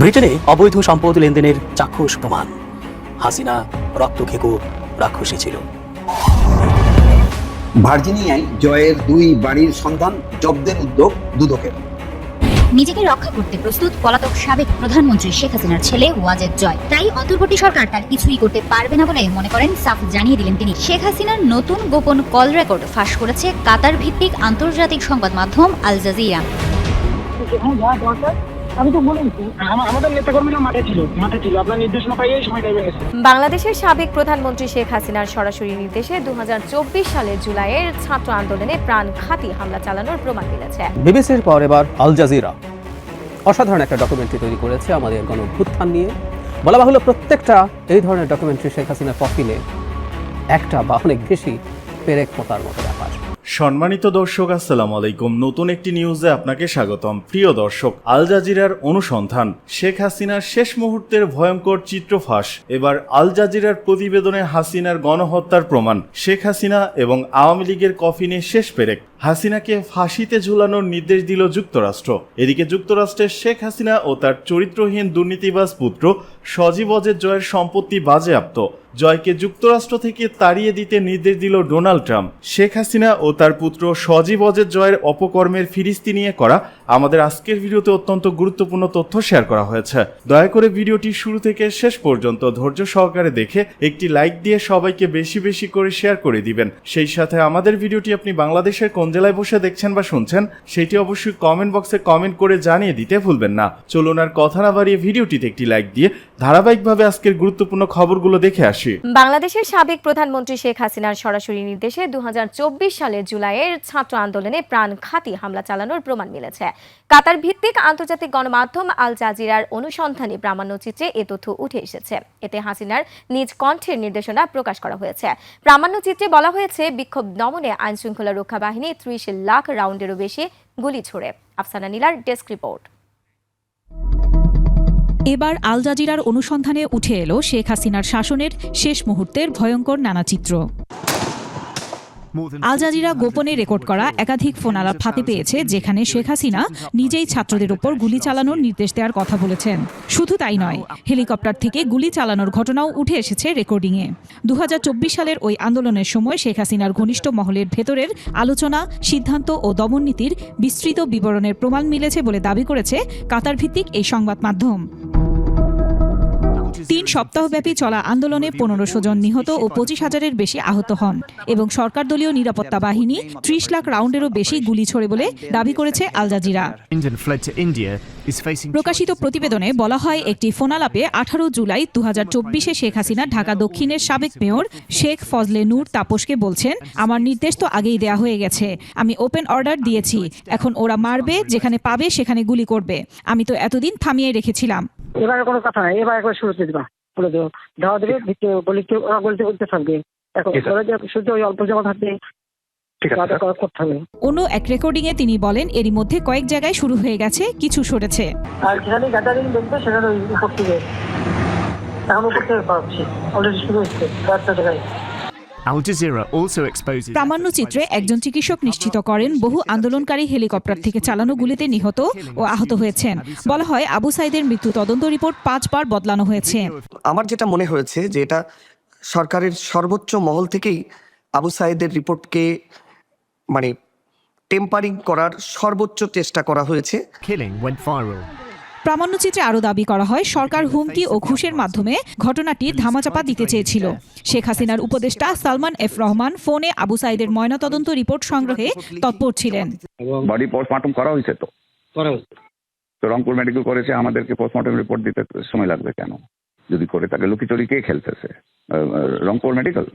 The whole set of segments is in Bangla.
ব্রিটেনে অবৈধ সম্পদ লেনদেনের চাক্ষুষ প্রমাণ। হাসিনা রক্তখেকো রাক্ষসী ছিল। ভার্জিনিয়ায় জয়ের দুই বাড়ির সন্ধান জব্দের উদ্যোগ দুদকের। নিজেকে রক্ষা করতে প্রস্তুত পলাতক সাবেক প্রধানমন্ত্রী শেখ হাসিনার ছেলে ওয়াজেদ জয়। তাই অন্তর্বর্তী সরকার তার কিছুই করতে পারবে না বলে মনে করেন সাফ জানিয়ে দিলেন তিনি। শেখ হাসিনার নতুন গোপন কল রেকর্ড ফাঁস করেছে কাতার ভিত্তিক আন্তর্জাতিক সংবাদ মাধ্যম আল জাজিরা। আমি তো বলেছি আমাদের নেতাকর্মীরা মাঠে ছিল মাঠে ছিল। আপনার নির্দেশনা পাইয়ে এই সময় গেছে বাংলাদেশের সাবেক প্রধানমন্ত্রী শেখ হাসিনার সরাসরি নির্দেশে দুহাজার চব্বিশ সালের জুলাইয়ের ছাত্র আন্দোলনে প্রাণঘাতী হামলা চালানোর প্রমাণ মিলেছে। বিবিসির পর এবার আল জাজিরা। অসাধারণ একটা ডকুমেন্টারি তৈরি করেছে আমাদের গণভ্যুত্থান নিয়ে। বলা বাহুল্য প্রত্যেকটা এই ধরনের ডকুমেন্টারি শেখ হাসিনার প্রফিলে একটা বা অনেক বেশি পেরেক পোতার মতো। সম্মানিত দর্শক, আসসালাম আলাইকুম। নতুন একটি নিউজে আপনাকে স্বাগতম। প্রিয় দর্শক, আল জাজিরার অনুসন্ধান। শেখ হাসিনার শেষ মুহূর্তের ভয়ঙ্কর চিত্র ফাঁস। এবার আল জাজিরার প্রতিবেদনে হাসিনার গণহত্যার প্রমাণ। শেখ হাসিনা এবং আওয়ামী লীগের কফিনে শেষ পেরেক। হাসিনাকে ফাঁসিতে ঝুলানোর নির্দেশ দিল যুক্তরাষ্ট্র। এদিকে যুক্তরাষ্ট্রের শেখ হাসিনা ও তার চরিত্রহীন দুর্নীতিবাজ পুত্র সজীব অজের জয়ের সম্পত্তি বাজেয়াপ্ত। জয়কে যুক্তরাষ্ট্র থেকে তাড়িয়ে দিতে নির্দেশ দিল ডোনাল্ড ট্রাম্প। শেখ হাসিনা ও তার পুত্র সজীব অজের জয়ের অপকর্মের ফিরিস্তি নিয়ে করা আমাদের আজকের ভিডিওতে অত্যন্ত গুরুত্বপূর্ণ তথ্য শেয়ার করা হয়েছে। দয়া করে ভিডিওটি শুরু থেকে শেষ পর্যন্ত ধৈর্য সহকারে দেখে একটি লাইক দিয়ে সবাইকে বেশি বেশি করে শেয়ার করে দিবেন। সেই সাথে আমাদের ভিডিওটি আপনি বাংলাদেশের কোন জেলায় বসে দেখছেন বা শুনছেন, সেটি অবশ্যই কমেন্ট বক্সে কমেন্ট করে জানিয়ে দিতে ভুলবেন না। চলুন আর কথা না বাড়িয়ে ভিডিওটিতে একটি লাইক দিয়ে ধারাবাহিকভাবে আজকের গুরুত্বপূর্ণ খবরগুলো দেখে আসি। বাংলাদেশের সাবেক প্রধানমন্ত্রী শেখ হাসিনার সরাসরি নির্দেশে দু সালের জুলাইয়ের ছাত্র আন্দোলনে প্রাণঘাতী হামলা চালানোর প্রমাণ মিলেছে। কাতার ভিত্তিক আন্তর্জাতিক গণমাধ্যম আল জাজিরার অনুসন্ধানী প্রামাণ্যচিত্রে এ তথ্য উঠে এসেছে। এতে হাসিনার নিজ কণ্ঠের নির্দেশনা প্রকাশ করা হয়েছে। প্রামাণ্যচিত্রে বলা হয়েছে, বিক্ষোভ দমনে আইনশৃঙ্খলা রক্ষা বাহিনী ত্রিশ লাখ রাউন্ডেরও বেশি গুলি ছোড়ে। আফসানা নীলার ডেস্ক রিপোর্ট। এবার আল জাজিরার অনুসন্ধানে উঠে এলো শেখ হাসিনার শাসনের শেষ মুহূর্তের ভয়ঙ্কর নানা চিত্র। আল জাজিরা গোপনে রেকর্ড করা একাধিক ফোনালাপ হাতে পেয়েছে যেখানে শেখ হাসিনা নিজেই ছাত্রদের ওপর গুলি চালানোর নির্দেশ দেওয়ার কথা বলেছেন। শুধু তাই নয় হেলিকপ্টার থেকে গুলি চালানোর ঘটনাও উঠে এসেছে রেকর্ডিংয়ে। দু হাজার চব্বিশ সালের ওই আন্দোলনের সময় শেখ হাসিনার ঘনিষ্ঠ মহলের ভেতরের আলোচনা সিদ্ধান্ত ও দমননীতির বিস্তৃত বিবরণের প্রমাণ মিলেছে বলে দাবি করেছে কাতার ভিত্তিক এই সংবাদ মাধ্যম। সপ্তাহব্যাপী চলা আন্দোলনে পনেরোশো জন নিহত ও পঁচিশ হাজারের বেশি আহত হন এবং সরকার দলীয় নিরাপত্তা বাহিনী ত্রিশ লাখ রাউন্ডেরও বেশি গুলি ছোড়ে বলে দাবি করেছে Al Jazeera. Indian fled to India is facing প্রকাশিত প্রতিবেদনে বলা হয়, একটি ফোনালাপে আঠারো জুলাই দু হাজার চব্বিশে শেখ হাসিনা ঢাকা দক্ষিণের সাবেক মেয়র শেখ ফজলে নূর তাপসকে বলছেন, আমার নির্দেশ তো আগেই দেয়া হয়ে গেছে। আমি ওপেন অর্ডার দিয়েছি। এখন ওরা মারবে, যেখানে পাবে সেখানে গুলি করবে। আমি তো এতদিন থামিয়ে রেখেছিলাম। এবারে কোনো কথা নাই। এবার একবার শুরুতে দিবা। বলে দেবো। ধাওয়া দেবে ভিতরে গলিতে ওরা বলতে বলতে থাকবে। এখন ওরা যে শুধু ওই অল্প জমা থাকবে। করতে অন্য এক রেকর্ডিংয়ে তিনি বলেন এরই মধ্যে কয়েক জায়গায় শুরু হয়ে গেছে কিছু সরেছে। আর যেখানে গ্যাদারিং দেখবে সেখানে ওই উপর থেকে। এখন উপর থেকে পাচ্ছি অলরেডি শুরু হচ্ছে কয়েকটা জায়গায়। প্রামাণ্যচিত্রে একজন চিকিৎসক নিশ্চিত করেন বহু আন্দোলনকারী হেলিকপ্টার থেকে চালানো গুলিতে নিহত ও আহত হয়েছেন। বলা হয় আবু সাইদের মৃত্যু তদন্ত রিপোর্ট পাঁচবার বদলানো হয়েছে। আমার যেটা মনে হয়েছে যে এটা সরকারের সর্বোচ্চ মহল থেকেই আবু সাইদের রিপোর্টকে মানে টেম্পারিং করার সর্বোচ্চ চেষ্টা করা হয়েছে. প্রামাণ্যচিত্রে আরও দাবি করা হয় সরকার হুমকি ও ঘুষের মাধ্যমে ঘটনাটি ধামাচাপা দিতে চেয়েছিল। শেখ হাসিনার উপদেষ্টা সালমান এফ রহমান ফোনে আবু সাইদের ময়নাতদন্ত রিপোর্ট সংগ্রহে তৎপর ছিলেন। বডি পোস্টমর্টম করা হয়েছে তো? তো রংপুর মেডিকেল কলেজে আমাদেরকে পোস্টমর্টম রিপোর্ট দিতে সময় লাগবে কেন? যদি করে থাকে লুকিচুরি কে খেলতেছে? রংপুর মেডিকেল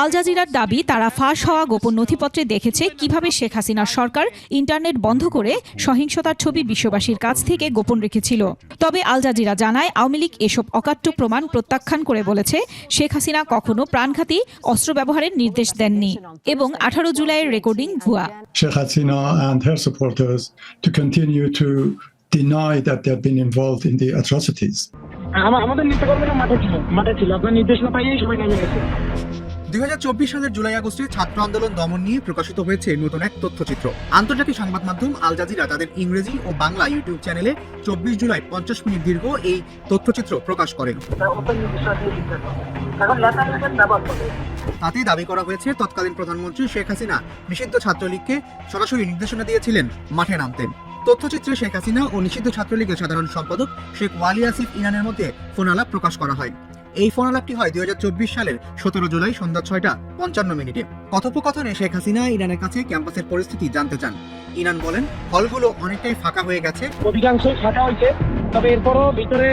আল জাজিরার দাবি তারা ফাঁস হওয়া গোপন নথিপত্রে দেখেছে কীভাবে শেখ হাসিনার সরকার ইন্টারনেট বন্ধ করে সহিংসতার ছবি বিশ্ববাসীর কাছ থেকে গোপন রেখেছিল। তবে আল জাজিরা জানায় আওয়ামী লীগ এসব অকাট্য প্রমাণ প্রত্যাখ্যান করে বলেছে শেখ হাসিনা কখনো প্রাণঘাতী অস্ত্র ব্যবহারের নির্দেশ দেননি এবং আঠারো জুলাইয়ের রেকর্ডিং ভুয়া। Sheikh Hasina and her supporters to continue to deny that they have been involved in the atrocities. আমা- আমাদের নেতাকর্মীরা মাঠে ছিল মাঠে ছিল। আপনার নির্দেশনা পাইয়ে এই সময় নেমে গেছে দুই সালের জুলাই আগস্টে ছাত্র আন্দোলন দমন নিয়ে প্রকাশিত হয়েছে নতুন এক তথ্যচিত্র। আন্তর্জাতিক সংবাদ মাধ্যম আল জাজিরা তাদের ইংরেজি ও বাংলা ইউটিউব চ্যানেলে চব্বিশ জুলাই পঞ্চাশ মিনিট দীর্ঘ এই তথ্যচিত্র প্রকাশ করেন। তাতে দাবি করা হয়েছে, তৎকালীন প্রধানমন্ত্রী শেখ হাসিনা নিষিদ্ধ ছাত্রলীগকে সরাসরি নির্দেশনা দিয়েছিলেন, মাঠে নামতে তথ্যচিত্রে শেখ হাসিনা ও নিষিদ্ধ ছাত্রলীগের সাধারণ সম্পাদক শেখ ওয়ালি আসিফ ইনানের মধ্যে ফোনালাপ প্রকাশ করা হয়। এই ফোনালাপটি হয় দুই সালের সতেরো জুলাই সন্ধ্যা ছয়টা পঞ্চান্ন মিনিটে। কথোপকথনে শেখ হাসিনা ইরানের কাছে ক্যাম্পাসের পরিস্থিতি জানতে চান। ইরান বলেন হলগুলো অনেকটাই ফাঁকা হয়ে গেছে। অধিকাংশই ফাঁকা হয়েছে তবে এরপরও ভিতরে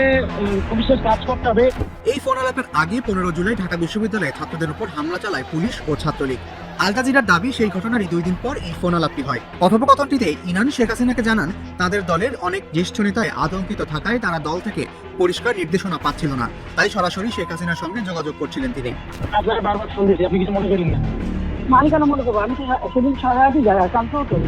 পুলিশের কাজ করতে হবে। এই ফোন আলাপের আগে পনেরো জুলাই ঢাকা বিশ্ববিদ্যালয়ে ছাত্রদের উপর হামলা চালায় পুলিশ ও ছাত্রলীগ। আল জাজিরার দাবি সেই ঘটনারই দুই দিন পর এই ফোন আলাপটি হয়। কথোপকথনটিতে ইনান শেখ হাসিনাকে জানান তাদের দলের অনেক জ্যেষ্ঠ নেতায় আতঙ্কিত থাকায় তারা দল থেকে পরিষ্কার নির্দেশনা পাচ্ছিল না। তাই সরাসরি শেখ হাসিনার সঙ্গে যোগাযোগ করছিলেন তিনি। আপনারা বারবার ফোন দিয়েছি আপনি কিছু মনে করেন না। আমি কেন মনে করব আমি তো সেদিন সারা রাতই যাই একান্তও করি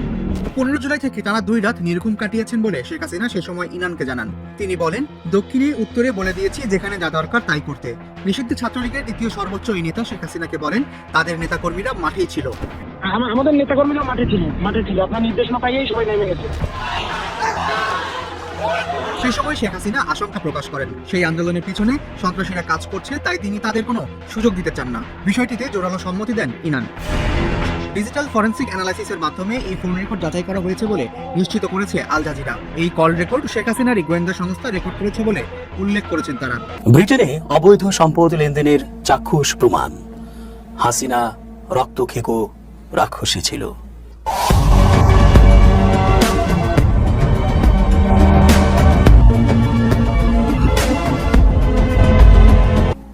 পনেরো জুলাই থেকে টানা দুই রাত নির্ঘুম কাটিয়েছেন বলে শেখ হাসিনা সে সময় ইনানকে জানান। তিনি বলেন দক্ষিণে উত্তরে বলে দিয়েছি যেখানে যা দরকার তাই করতে। নিষিদ্ধ ছাত্রলীগের দ্বিতীয় সর্বোচ্চ এই নেতা শেখ হাসিনাকে বলেন তাদের নেতাকর্মীরা মাঠেই ছিল। আম- আমাদের নেতাকর্মীরা মাঠে ছিল মাঠে ছিল। আপনার নির্দেশনা পাইয়েই সবাই নেমে গেছে। সেই সময় শেখ হাসিনা আশঙ্কা প্রকাশ করেন সেই আন্দোলনের পিছনে সন্ত্রাসীরা কাজ করছে তাই তিনি তাদের কোনো সুযোগ দিতে চান না। বিষয়টিতে জোরালো সম্মতি দেন ইনান। ডিজিটাল ফরেন্সিক অ্যানালাইসিসের মাধ্যমে এই ফোন রেকর্ড যাচাই করা হয়েছে বলে নিশ্চিত করেছে আল জাজিরা। এই কল রেকর্ড শেখ হাসিনারই গোয়েন্দা সংস্থা রেকর্ড করেছে বলে উল্লেখ করেছেন তারা। ব্রিটেনে অবৈধ সম্পদ লেনদেনের চাক্ষুষ প্রমাণ। হাসিনা রক্ত খেকো রাক্ষসী ছিল।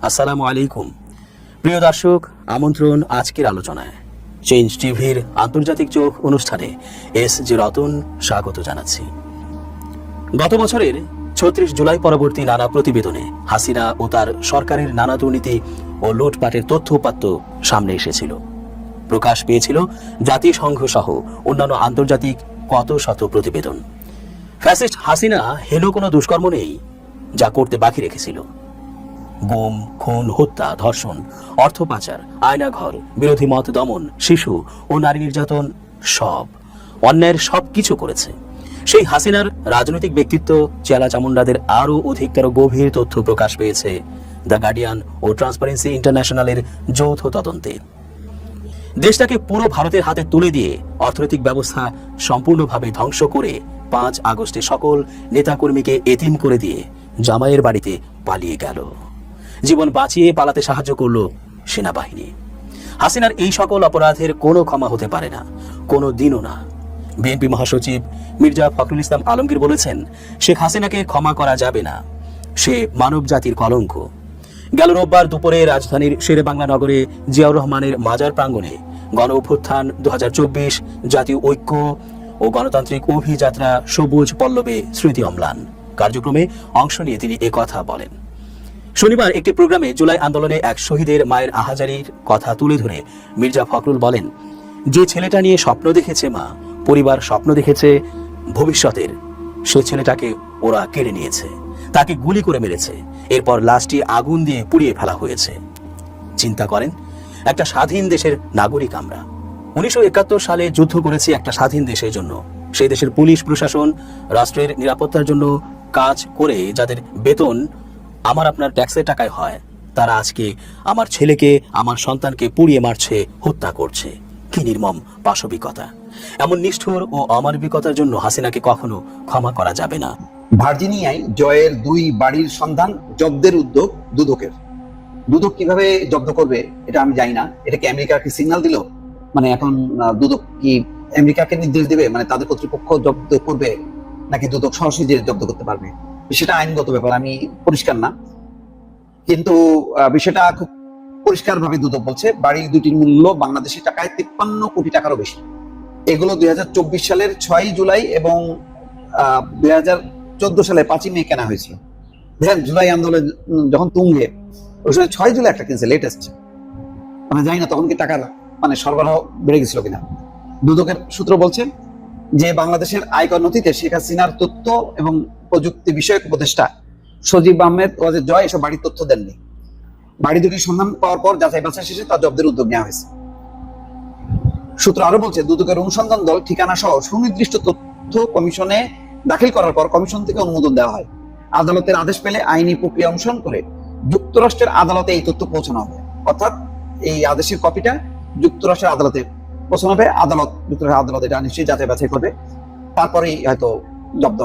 আসসালামু আলাইকুম। প্রিয় দর্শক, আমন্ত্রণ আজকের আলোচনায়। চেঞ্জ টিভির আন্তর্জাতিক চোখ অনুষ্ঠানে এস জি রতন স্বাগত জানাচ্ছি। গত বছরের ছত্রিশ জুলাই পরবর্তী নানা প্রতিবেদনে হাসিনা ও তার সরকারের নানা দুর্নীতি ও লুটপাটের তথ্য উপাত্ত সামনে এসেছিল। প্রকাশ পেয়েছিল জাতিসংঘ সহ অন্যান্য আন্তর্জাতিক কত শত প্রতিবেদন। ফ্যাসিস্ট হাসিনা হেন কোনো দুষ্কর্ম নেই যা করতে বাকি রেখেছিল। গুম, খুন, হত্যা, ধর্ষণ, অর্থ পাচার আয়নাঘর বিরোধী মত দমন, শিশু ও নারী নির্যাতন, সব অন্যায়ের সব কিছু করেছে। সেই হাসিনার রাজনৈতিক ব্যক্তিত্ব চেলা চামুন্ডাদের আরও অধিকতর গভীর তথ্য প্রকাশ পেয়েছে দ্য গার্ডিয়ান ও ট্রান্সপারেন্সি ইন্টারন্যাশনালের যৌথ তদন্তে। দেশটাকে পুরো ভারতের হাতে তুলে দিয়ে অর্থনৈতিক ব্যবস্থা সম্পূর্ণভাবে ধ্বংস করে পাঁচ আগস্টে সকল নেতাকর্মীকে এতিম করে দিয়ে জামাইয়ের বাড়িতে পালিয়ে গেল। জীবন বাঁচিয়ে পালাতে সাহায্য করল সেনাবাহিনী। হাসিনার এই সকল অপরাধের কোনো ক্ষমা হতে পারে না, কোনো দিনও না। বিএনপি মহাসচিব মির্জা ফখরুল ইসলাম আলমগীর বলেছেন, শেখ হাসিনাকে ক্ষমা করা যাবে না। সে মানব জাতির কলঙ্ক। গেল রোববার দুপুরে রাজধানীর শেরে বাংলা নগরে জিয়াউর রহমানের মাজার প্রাঙ্গণে গণ অভ্যুত্থান দু হাজার চব্বিশ, জাতীয় ঐক্য ও গণতান্ত্রিক অভিযাত্রা সবুজ পল্লবে স্মৃতি অম্লান। কার্যক্রমে অংশ নিয়ে তিনি কথা বলেন। শনিবার একটি প্রোগ্রামে জুলাই আন্দোলনে এক শহীদের মায়ের আহাজারির কথা তুলে ধরে মির্জা ফখরুল বলেন, যে ছেলেটা নিয়ে স্বপ্ন দেখেছে মা, পরিবার স্বপ্ন দেখেছে, ভবিষ্যতের। সে ছেলেটাকে ওরা কেড়ে নিয়েছে, তাকে গুলি করে মেরেছে, এরপর লাশটি আগুন দিয়ে পুড়িয়ে ফেলা হয়েছে। চিন্তা করেন, একটা স্বাধীন দেশের নাগরিক আমরা। উনিশশো একাত্তর সালে যুদ্ধ করেছি একটা স্বাধীন দেশের জন্য। সেই দেশের পুলিশ, প্রশাসন, রাষ্ট্রের নিরাপত্তার জন্য কাজ করে যাদের বেতন আমার আপনার ট্যাক্সের টাকায় হয়। তারা আজকে আমার ছেলেকে, আমার সন্তানকে পুড়িয়ে মারছে, হত্যা করছে। কি নির্মম পাশবিকতা। এমন নিষ্ঠুর ও অমানবিকতার জন্য হাসিনাকে কখনো ক্ষমা করা যাবে না। ভার্জিনিয়ায় জয়ের দুই বাড়ির সন্ধান, জব্দের উদ্যোগ দুদকের। দুদক কীভাবে জব্দ করবে, এটা আমি জানি না। এটা কি আমেরিকাকে সিগন্যাল দিল? মানে এখন দুদক কি আমেরিকাকে নির্দেশ দেবে? মানে তাদের কর্তৃপক্ষ জব্দ করবে, নাকি দুদক সরাসরি জব্দ করতে পারবে? সেটা আইনগত ব্যাপার, আমি পরিষ্কার না। কিন্তু বিষয়টা খুব পরিষ্কার ভাবে দুদক বলছে, বাড়ির দুটির মূল্য বাংলাদেশের টাকায় তিপ্পান্ন কোটি টাকারও বেশি। এগুলো দুই সালের ছয় জুলাই এবং দুই হাজার চোদ্দ সালে পাঁচই মে কেনা হয়েছিল। দেখেন, জুলাই আন্দোলন যখন তুঙ্গে, ওই সময় ছয় জুলাই একটা কিনছে লেটেস্ট মানে জানি না তখন কি টাকার মানে সরবরাহ বেড়ে গেছিল কিনা। দুদকের সূত্র বলছে যে বাংলাদেশের আয়কর নথিতে শেখ হাসিনার তথ্য এবং প্রযুক্তি বিষয়ক উপদেষ্টা সজীব আহমেদ ওয়াজের জয় এসব বাড়ির তথ্য দেননি। বাড়ি দুটির সন্ধান পাওয়ার পর যাচাই বাছাই শেষে তা জব্দের উদ্যোগ নেওয়া হয়েছে। সূত্র আরও বলছে, দুদকের অনুসন্ধান দল ঠিকানা সহ সুনির্দিষ্ট তথ্য কমিশনে দাখিল করার পর কমিশন থেকে অনুমোদন দেওয়া হয়। আদালতের আদেশ পেলে আইনি প্রক্রিয়া অনুসরণ করে যুক্তরাষ্ট্রের আদালতে এই তথ্য পৌঁছানো হবে। অর্থাৎ এই আদেশের কপিটা যুক্তরাষ্ট্রের আদালতে হবে আদালত যুক্তরাষ্ট্রের আদালত এটা নিশ্চয়ই যাচাই বাছাই করবে। তারপরেই হয়তো জব্দ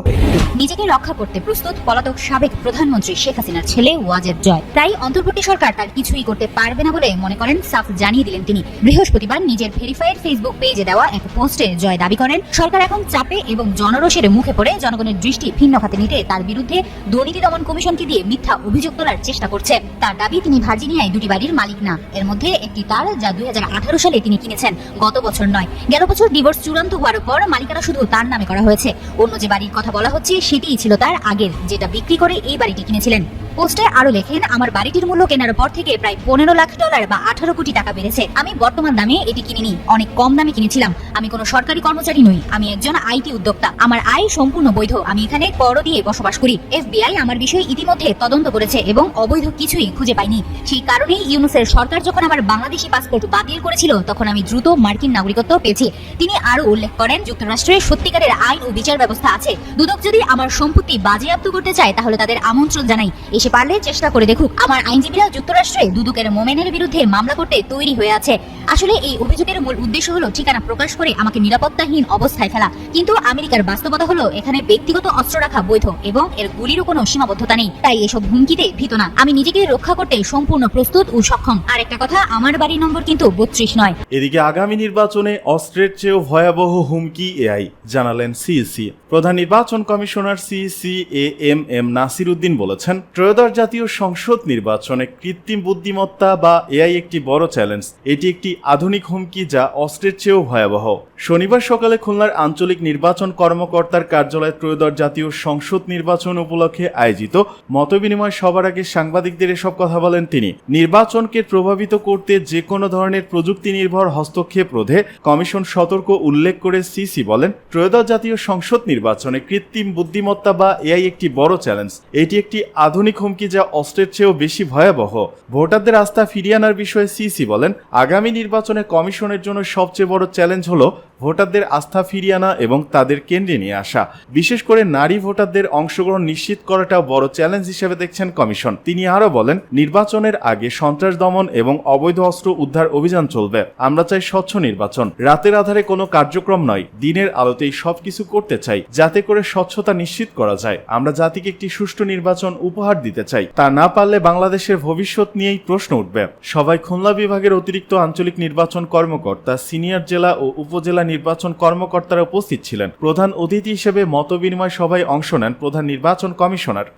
নিজেকে রক্ষা করতে প্রস্তুত পলাতক সাবেক প্রধানমন্ত্রী শেখ হাসিনার ছেলে ওয়াজেদ জয়। তাই অন্তর্বর্তী সরকার তার কিছুই করতে পারবে না বলে মনে করেন, সাফ জানিয়ে দিলেন তিনি। বৃহস্পতিবার নিজের ভেরিফাইড ফেসবুক পেজে দেওয়া এক পোস্টে জয় দাবি করেন, সরকার এখন চাপে এবং জনরোষের মুখে পড়ে জনগণের দৃষ্টি ভিন্ন খাতে নিতে তার বিরুদ্ধে দুর্নীতি দমন কমিশনকে দিয়ে মিথ্যা অভিযোগ তোলার চেষ্টা করছে। তার দাবি, তিনি ভার্জিনিয়ায় দুটি বাড়ির মালিক না। এর মধ্যে একটি তার যা দুই হাজার আঠারো সালে তিনি কিনেছেন, গত বছর নয়। গেল বছর ডিভোর্স চূড়ান্ত হওয়ার পর মালিকানা শুধু তার নামে করা হয়েছে। অন্য যে বাড়ির কথা বলা হচ্ছে সেটিই ছিল তার আগের যেটা বিক্রি করে এই বাড়িটি কিনেছিলেন। পোস্টে আরও লেখেন, আমার বাড়িটির মূল্য কেনার পর থেকে প্রায় পনেরো লাখ ডলার বা আঠারো কোটি টাকা বেড়েছে। আমি বর্তমান দামে এটি কিনিনি, অনেক কম দামে কিনেছিলাম। আমি কোনো সরকারি কর্মচারী নই, আমি একজন আইটি উদ্যোক্তা। আমার আয় সম্পূর্ণ বৈধ, আমি এখানে কর দিয়ে বসবাস করি। এফবিআই আমার বিষয়ে ইতিমধ্যে তদন্ত করেছে এবং অবৈধ কিছুই খুঁজে পাইনি। সেই কারণেই ইউনুসের সরকার যখন আমার বাংলাদেশি পাসপোর্ট বাতিল করেছিল, তখন আমি দ্রুত মার্কিন নাগরিকত্ব পেয়েছি। তিনি আরও উল্লেখ করেন, যুক্তরাষ্ট্রে সত্যিকারের আইন ও বিচার ব্যবস্থা আছে। দুদক যদি আমার সম্পত্তি বাজেয়াপ্ত করতে চায়, তাহলে তাদের আমন্ত্রণ জানাই। এসে পারলে চেষ্টা করে দেখুক। আমার আইনজীবীরা যুক্তরাষ্ট্রে দুদকের মোমেনের বিরুদ্ধে মামলা করতে তৈরি হয়ে আছে। আসলে এই অভিযোগের মূল উদ্দেশ্য হলো ঠিকানা প্রকাশ করে আমাকে নিরাপত্তাহীন অবস্থায় ফেলা। কিন্তু আমেরিকার বাস্তবতা হলো এখানে ব্যক্তিগত অস্ত্র রাখা বৈধ এবং এর গুলিরও কোনো সীমাবদ্ধতা নেই। তাই এসব হুমকিতে ভীত না। আমি নিজেকে রক্ষা করতে সম্পূর্ণ প্রস্তুত ও সক্ষম। আর একটা কথা, আমার বাড়ির নম্বর কিন্তু বত্রিশ নয়। এদিকে আগামী নির্বাচনে অস্ত্রের চেয়েও ভয়াবহ হুমকি এআই, জানালেন সিইসি। প্রধান নির্বাচন commissioner CEC A M M Nasir Uddin বলেছেন ত্রয়োদশ জাতীয় সংসদ নির্বাচনে কৃত্রিম বুদ্ধিমত্তা বা এআই একটি বড় চ্যালেঞ্জ এটি একটি আধুনিক হুমকি যা অস্ত্রের চেয়েও ভয়াবহ। শনিবার সকালে খুলনার আঞ্চলিক নির্বাচন কর্মকর্তার কার্যালয়ে ত্রয়োদশ জাতীয় সংসদ নির্বাচন উপলক্ষে আয়োজিত মতবিনিময় সবার আগে সাংবাদিকদের এসব কথা বলেন তিনি। নির্বাচনকে প্রভাবিত করতে যে কোনো ধরনের প্রযুক্তি নির্ভর হস্তক্ষেপ রোধে কমিশন সতর্ক উল্লেখ করে সিসি বলেন, ত্রয়োদশ জাতীয় সংসদ নির্বাচনে কৃত্রিম বুদ্ধিমত্তা বা এআই একটি বড় চ্যালেঞ্জ এটি একটি আধুনিক হুমকি যা অস্ত্রের চেয়েও বেশি ভয়াবহ। ভোটারদের আস্থা ফিরিয়ে আনার বিষয়ে সিসি বলেন, আগামী নির্বাচনে কমিশনের জন্য সবচেয়ে বড় চ্যালেঞ্জ হলো ভোটারদের আস্থা ফিরিয়ে আনা এবং তাদের কেন্দ্রে নিয়ে আসা। বিশেষ করে নারী ভোটারদের অংশগ্রহণ নিশ্চিত করাটা বড় চ্যালেঞ্জ হিসেবে দেখছেন কমিশন। তিনি আরও বলেন, নির্বাচনের আগে সন্ত্রাস দমন এবং অবৈধ অস্ত্র উদ্ধার অভিযান চলবে। আমরা চাই স্বচ্ছ নির্বাচন। রাতের আধারে কোনো কার্যক্রম নয়। দিনের আলোতেই সবকিছু করতে চাই, যাতে করে স্বচ্ছতা নিশ্চিত করা যায়। আমরা জাতিকে একটি সুষ্ঠু নির্বাচন উপহার দিতে চাই। তা না পারলে বাংলাদেশের ভবিষ্যৎ নিয়েই প্রশ্ন উঠবে। সবাই খুলনা বিভাগের অতিরিক্ত আঞ্চলিক নির্বাচন কর্মকর্তা, সিনিয়র জেলা ও উপজেলা নির্বাচন কর্মকর্তারা উপস্থিত ছিলেন। প্রধান অতিথি হিসেবে মতবিনিময় সভায় অংশ নেন প্রধান নির্বাচন কমিশনার।